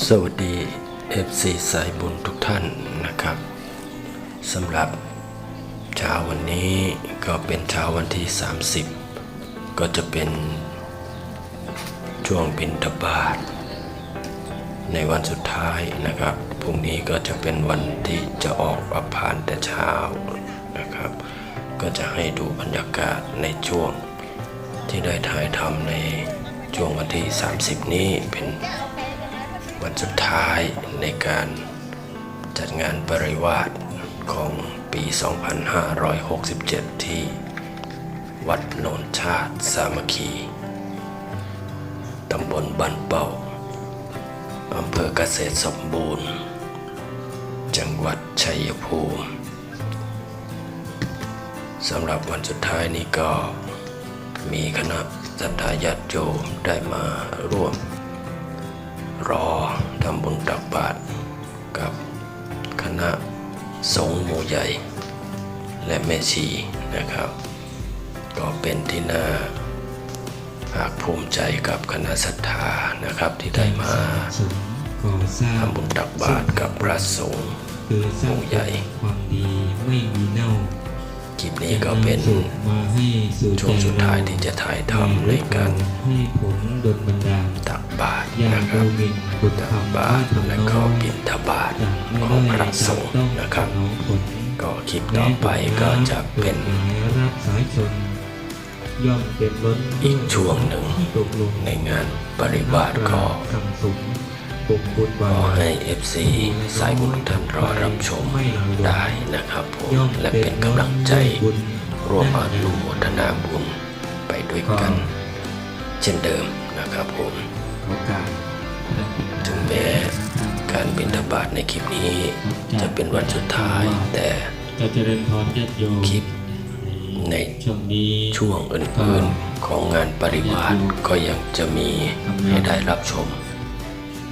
สวัสดี FC สายบุญทุกท่านนะครับสำหรับเช้าวันนี้ก็เป็นเช้าวันที่ 30 ก็จะเป็นช่วงบินทบาท ในวันสุดท้ายนะครับพรุ่งนี้ก็จะเป็นวันที่จะออกอัพานแต่เช้านะครับ ก็จะให้ดูบรรยากาศในช่วงที่ได้ถ่ายทำในช่วงวันที่ 30 นี้เป็น วันสุดท้ายในการจัดงานปริวาสของปี 2567 ที่วัดโนนชาติสามัคคี ตำบลบ้านเป่า อำเภอเกษตรสมบูรณ์ จังหวัดชัยภูมิสำหรับวันสุดท้ายนี้ก็มีคณะสัตยาติโยมได้มาร่วม รอทำบุญตักบาตรกับคณะสงฆ์หมู่ใหญ่ และแม่ชีนะครับ ก็เป็นที่น่าภาคภูมิใจกับคณะศรัทธานะครับที่ได้มาทำบุญตักบาตรกับพระสงฆ์คือสร้างองค์ใหญ่ความดีไม่มีเน่า ลิปนี้ก็เป็นช่วงสุดท้ายที่จะถ่ายทำในการให้ผลดลบันดาลตักบาตรนะครับบุตรตักบาตรและก็บิณฑบาตจากไม่ของพระสงฆ์นะครับ ก็คลิปต่อไปก็จะเป็นอีกช่วงหนึ่งในงานปริวาสก็คำสุมบุญบุญ ขอให้ FC สายบุญทุกท่านรอรับชมได้นะครับผม และเป็นกำลังใจร่วมอนุโมทนาบุญไปด้วยกัน เช่นเดิมนะครับผมถึงแม้การบิณฑบาตในคลิปนี้ จะเป็นวันสุดท้ายแต่คลิปในช่วงนี้ช่วงอื่นๆของงานปริวาสก็ยังจะมีให้ได้รับชม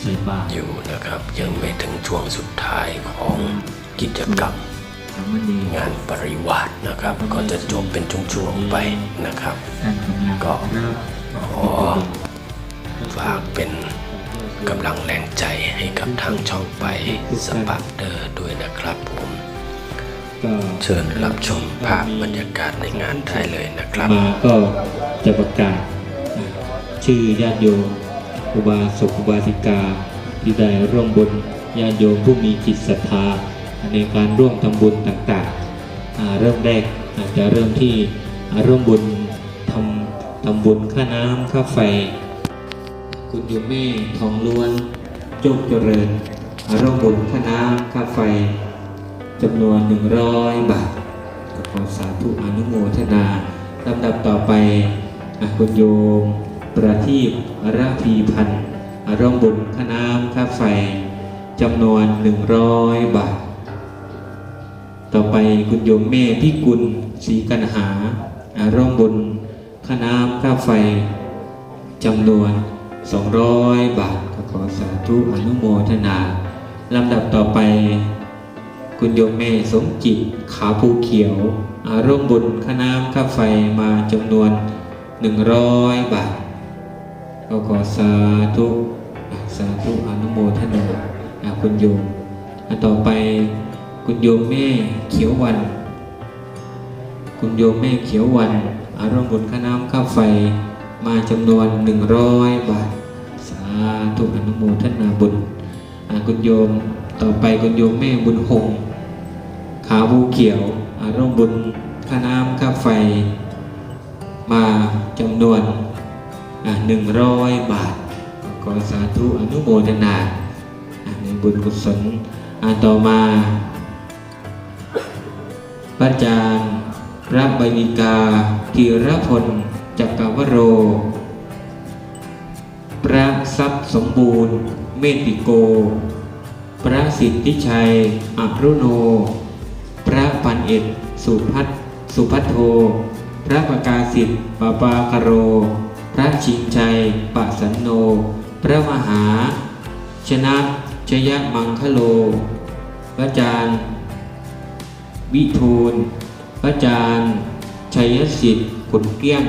ใส่บาตรอยู่นะครับ ยังไม่ถึงช่วงสุดท้ายของกิจกรรมสามเณรงานปริวาสนะครับ ก็จะจบเป็นช่วงๆไปนะครับการทำงานก็เริ่มขอฝากเป็นกำลังแรงใจให้กับทางช่องไปสปักเดอร์ด้วยนะครับผมก็เชิญรับชมภาพบรรยากาศในงานได้เลยนะครับมาก็จะประกาศอ่าชื่อญาติโยม อุบาสกอุบาสิกา ที่ได้ร่วมบุญญาโยมผู้มีจิตศรัทธาในการร่วมทำบุญต่างๆ เริ่มแรกอาจจะเริ่มที่ร่วมบุญทำทำบุญค่าน้ำค่าไฟ คุณโยมแม่ทองล้วนโจกเจริญร่วมบุญค่าน้ำค่าไฟจำนวน 100 บาทขอสาธุอนุโมทนาลำดับต่อไปอคุณโยม ประทีปราพีพันธ์อะร่วมบุญค่าน้ำค่าไฟจำนวน 100 บาท ต่อไปคุณโยมแม่พิกุลศรีกันหาอะร่วมบุญค่าน้ำค่าไฟจำนวน 200 บาทก็ขอสาธุอนุโมทนาลำดับต่อไป คุณโยมแม่สมจิตขาภูเขียวอาร่วมบุญค่าน้ำค่าไฟมาจำนวน 100 บาท ก็ขอสาธุสาธุอนุโมทนาคุณโยมอ่าต่อไปคุณโยมแม่เขียววัน คุณโยมแม่เขียววันอาร่วมบุญค่าน้ำค่าไฟมาจำนวน 100 บาท สาธุอนุโมทนาบุญคุณโยมต่อไปคุณโยมแม่บุญหงขาภูเขียวอาร่วมบุญค่าน้ำค่าไฟ มาจำนวน หนึ่งร้อยบาทขอสาธุอนุโมทนาในบุญกุศลอ่าต่อมาพระอาจารย์พระใบดิกาธีรพลจักรวโร พระทรัพย์สมบูรณ์ เมติโก พระสิทธิชัยอรุโน พระปันเอ็ดสุพัฒสุพัทโท พระประกาศิทธิ์ปปาคโร พระชิงชัยปะสันโน พระมหา ชนะชยมังคโล พระอาจารย์วิทูล พระอาจารย์ชัยสิทธิ์ขุนเกี้ยง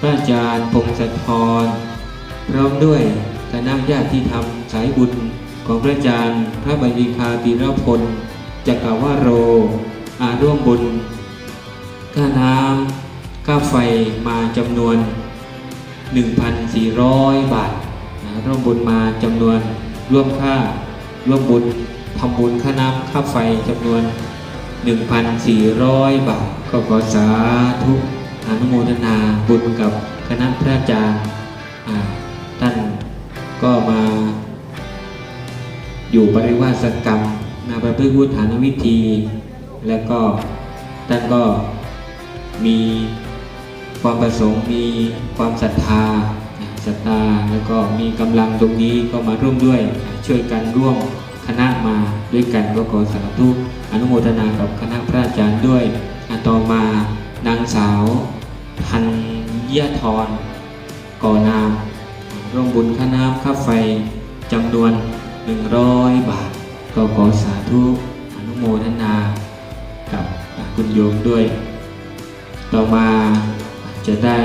พระอาจารย์พงศธรพร้อมด้วยคณะญาติธรรมสายบุญของพระอาจารย์ พระบัญญิคาตีรพลจักรวาโร อาร่วมบุญ ค่าน้ำค่าไฟมาจำนวน 1,400 บาทนะร่วมบุญมาจำนวนร่วมค่าร่วมบุญทำบุญค่าน้ำค่าไฟจำนวน 1,400 บาท ก็ขอสาธุอนุโมทนาบุญกับคณะพระอาจารย์ท่านก็มา อยู่ปริวาสกรรมมาประพฤติวุฒานวิธี แล้วก็ท่านก็มี ความประสงค์มีความศรัทธาศรัทธาแล้วก็มีกำลังตรงนี้ก็มาร่วมด้วยช่วยกันร่วมคณะมาด้วยกันก็ขอสาธุอนุโมทนากับคณะพระอาจารย์ด้วยต่อมานางสาวธัญญธรก่อนามร่วมบุญค่าน้ำค่าไฟจำนวน 100 บาท ก็ขอสาธุอนุโมทนากับคุณโยมด้วย ต่อมา จะได้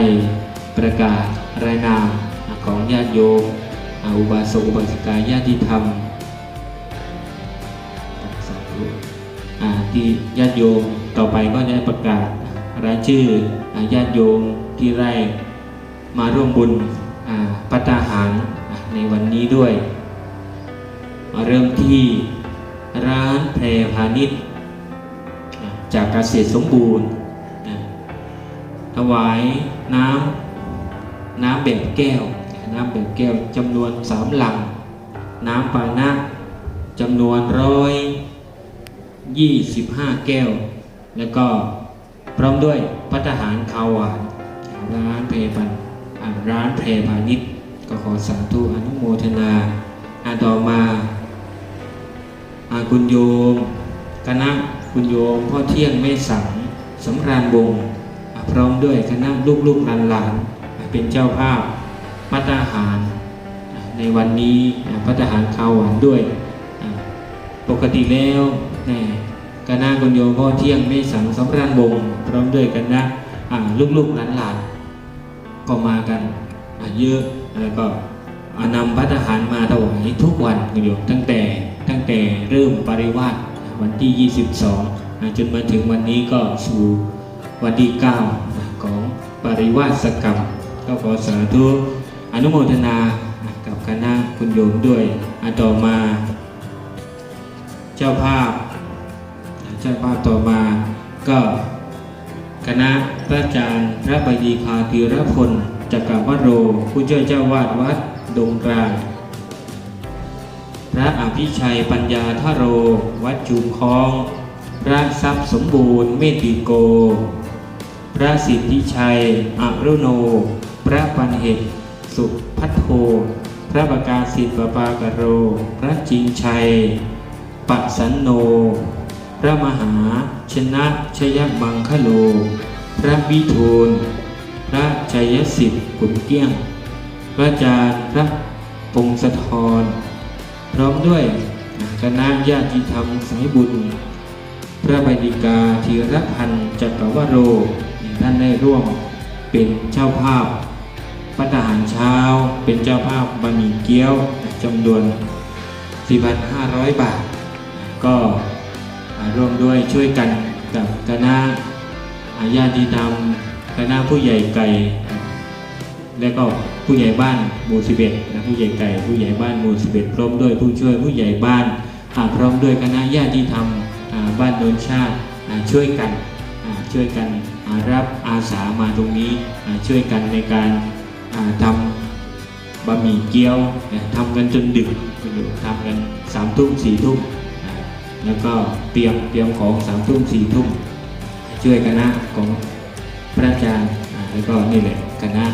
ประกาศรายนามของญาติโยมอุบาสกอุบาสิกาญาติธรรมสาธุที่ญาติโยมต่อไปก็จะประกาศรายชื่อญาติโยมที่ได้มาร่วมบุญปัตตาหารในวันนี้ด้วยมาเริ่มที่ร้านแพรพาณิชย์จากเกษตรสมบูรณ์ ถวายน้ำน้ำแบบแก้ว น้ำแบบแก้วจำนวนสามลัง น้ำปานะจำนวนร้อยยี่สิบห้าแก้ว แล้วก็พร้อมด้วยพัตหารขาวหวานร้านเพปันร้านเพพาณิชย์ก็ขอสาธุอนุโมทนาอาต่อมาอาคุณโยม คณะคุณโยมพ่อเที่ยงไม่สังสำราญวงศ์ พร้อมด้วยคณะลูกๆหลานๆเป็นเจ้าภาพพัตาหาร ในวันนี้พัตาหารข้าวหวานด้วย ปกติแล้วคณะคุณโยมพ่อเที่ยงไม่สังสำราญวงพร้อมด้วยคณะลูกๆหลานๆก็มากันเยอะแล้วก็นำพัตาหารมาถวายทุกวันคุณโยมตั้งแต่ตั้งแต่เริ่มปริวาสวันที่ 22อะจนมาถึงวันนี้ก็สู่ วันที่9ของปริวาสกรรม ก็ขอสาธุอนุโมทนากับคณะคุณโยมด้วยอันต่อมา เจ้าภาพ เจ้าภาพต่อมาก็คณะพระอาจารย์พระบดีคาธีรพลจักรวโร ผู้ช่วยเจ้าวาดวัดดงกลางพระอภิชัยปัญญาทโร วัดจุมคอง พระทรัพย์สมบูรณ์เมติโก พระสิทธิชัยอรุโน พระปันเหตุสุพัทโทพระประกาศสิทธิปปากโร พระจิงชัยปัสันโน พระมหาชนะชยมังคโล พระวิทูล พระชัยสิทธิ์ขุนเกี้ยง พระอาจารย์พระพงศธร พร้อมด้วยคณะญาติธรรมสายบุญ พระบดิกาธีรพันธ์จักรวโร ท่านได้ร่วมเป็นเจ้าภาพพัฒหารเช้า เป็นเจ้าภาพบะหมี่เกี๊ยวจำนวน 4,500 บาท ก็ร่วมด้วยช่วยกันกับคณะญาติธรรมคณะผู้ใหญ่ไก่ และก็ผู้ใหญ่บ้านหมู่ 11นะผู้ใหญ่ไก่ ผู้ใหญ่บ้านหมู่ 11 พร้อมด้วยผู้ช่วยผู้ใหญ่บ้านพร้อมด้วยคณะญาติธรรมบ้านโนนชาติช่วยกันช่วยกัน รับอาสามาตรงนี้ช่วยกันในการาทำบะหมี่เกี๊ยวทำกันจนดึกทำกันสามทุ่มสี่ทุ่มแล้วก็เตรียมเตรียมของสามทุ่มสี่ทุ่มช่วยคณะของพระอาจารย์แล้วก็นี่แหละคณะ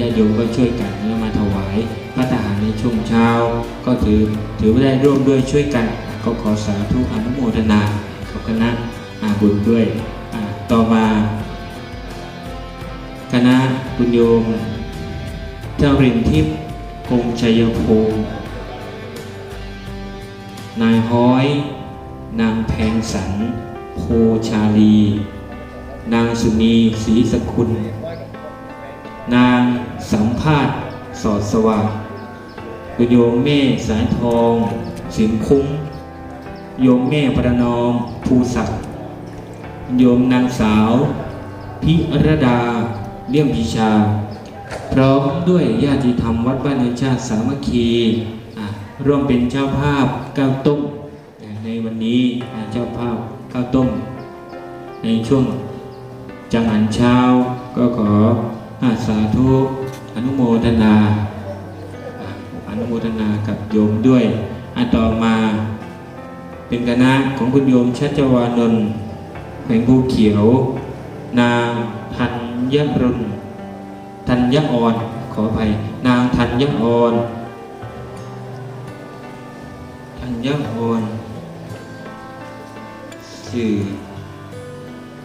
ญาติโยมก็ช่วยกันแล้วมาถวายพระทหารในช่วงเช้า ก็ถือถือว่าได้ร่วมด้วยช่วยกัน ก็ขอสาธุอนุโมทนากับคณะบุญด้วยต่อมา คณะคุณโยมเจ้ารินทิพย์คงชัยภูมินายห้อย นางแพงสันโพชาลี นางสุนีศรีสกุล นางสัมภาษณ์สอดสว่างคุณโยมแม่สายทองสิงคุ้มโยมแม่ประนอมภูศักดิ์โยมนางสาว พิรดา เลี่ยมพิชา พร้อมด้วยญาติธรรมวัดบ้านเนินชาติสามัคคีร่วมเป็นเจ้าภาพก้าวต้มในวันนี้เจ้าภาพก้าวต้ม ในช่วงจังหันเช้าก็ขออาสาธุอนุโมทนาอะอนุโมทนากับโยมด้วยอันต่อมาเป็นคณะของคุณโยมชัชวานนท์แขวงภูเขียว นางธัญรุณธัญออนขออภัย นางธัญออนธัญออนสื่อ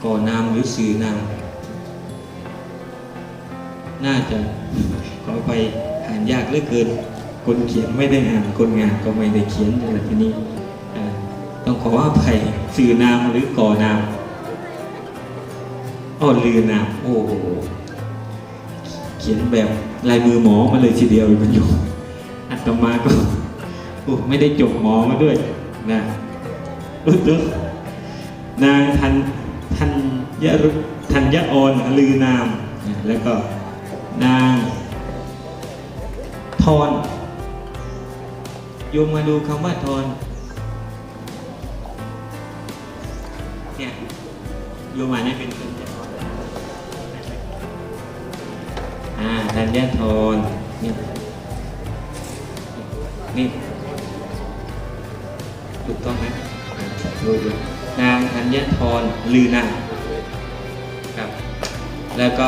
ก่อนามหรือสื่อนามน่าจะขอไปอ่านยากเหลือเกิน คนเขียนไม่ได้อ่านคนงานก็ไม่ได้เขียนอะไรทีนี้อ่ต้องขออภัยสื่อนามหรือก่อนาม อ้อลือนามโอ้โหเขียนแบบลายมือหมอมาเลยทีเดียวคุณโยมอัตมาก็โอ้ไม่ได้จบหมอมาด้วยนะอุ๊ยเดี๋ยนางทันทันยรุทันยะออนลือนาม แล้วก็นางทอนโยมมาดูคำว่าทอนเนี่ยโยมอ่านให้เป็น อ่าธัญญทอนนี่นี่ถูกต้องไหมดูดูนางธัญญทรลือนาครับ แล้วก็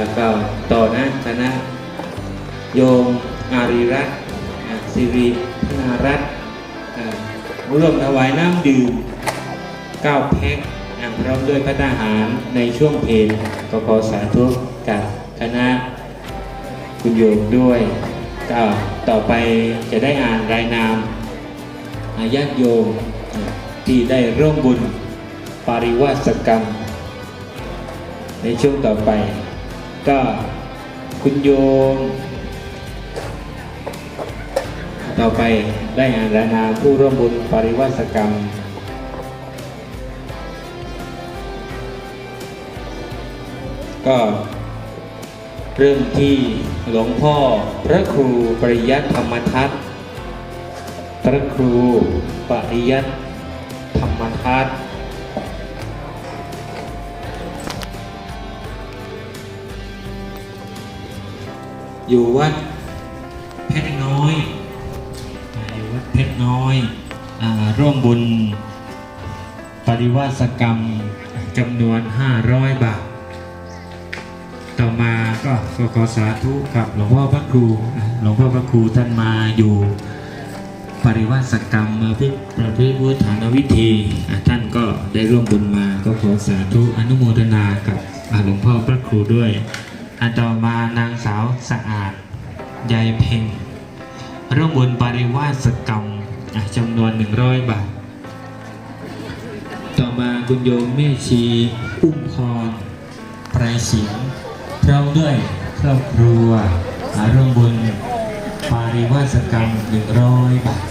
แล้วก็ต่อนะคณะโยมอารีรัตน์สิริพนารัตน์ร่วมถวายน้ำดื่ม9แพ็คอะพร้อมด้วยพระทหารในช่วงเพลก็ขอสาธุกับคณะคุณโยมด้วยก็ต่อไปจะได้อ่านรายนามอาญาติโยมที่ได้ร่วมบุญปาริวาสกรรม ในช่วงต่อไป ก็คุณโยม ต่อไปได้อ่านรายนามผู้ร่วมบุญปริวาสกรรม ก็เริ่มที่หลวงพ่อพระครูปริยัติธรรมทัศน์พระครูปริยัติธรรมทัศ อยู่วัดเพชรน้อยอยู่วัดเพชรน้อยอร่วมบุญปริวาสกรรมจำนวน 500 บาท ต่อมาก็ขอสาธุกับหลวงพ่อพระครูหลวงพ่อพระครูท่านมาอยู่ปริวาสกรรมมาพิประเภทวุฒานวิธีท่านก็ได้ร่วมบุญมาก็ขอสาธุอนุโมทนากับหลวงพ่อพระครูด้วย อันต่อมานางสาวสะอาดยายเพ็งร่วมบุญปริวาสกรรมจำนวน 100 บาท ต่อมาคุณโยมแม่ชีอุ้มพรไพรสิงพร้อมด้วยครอบครัวร่วมบุญปริวาสกรรม 100 บาท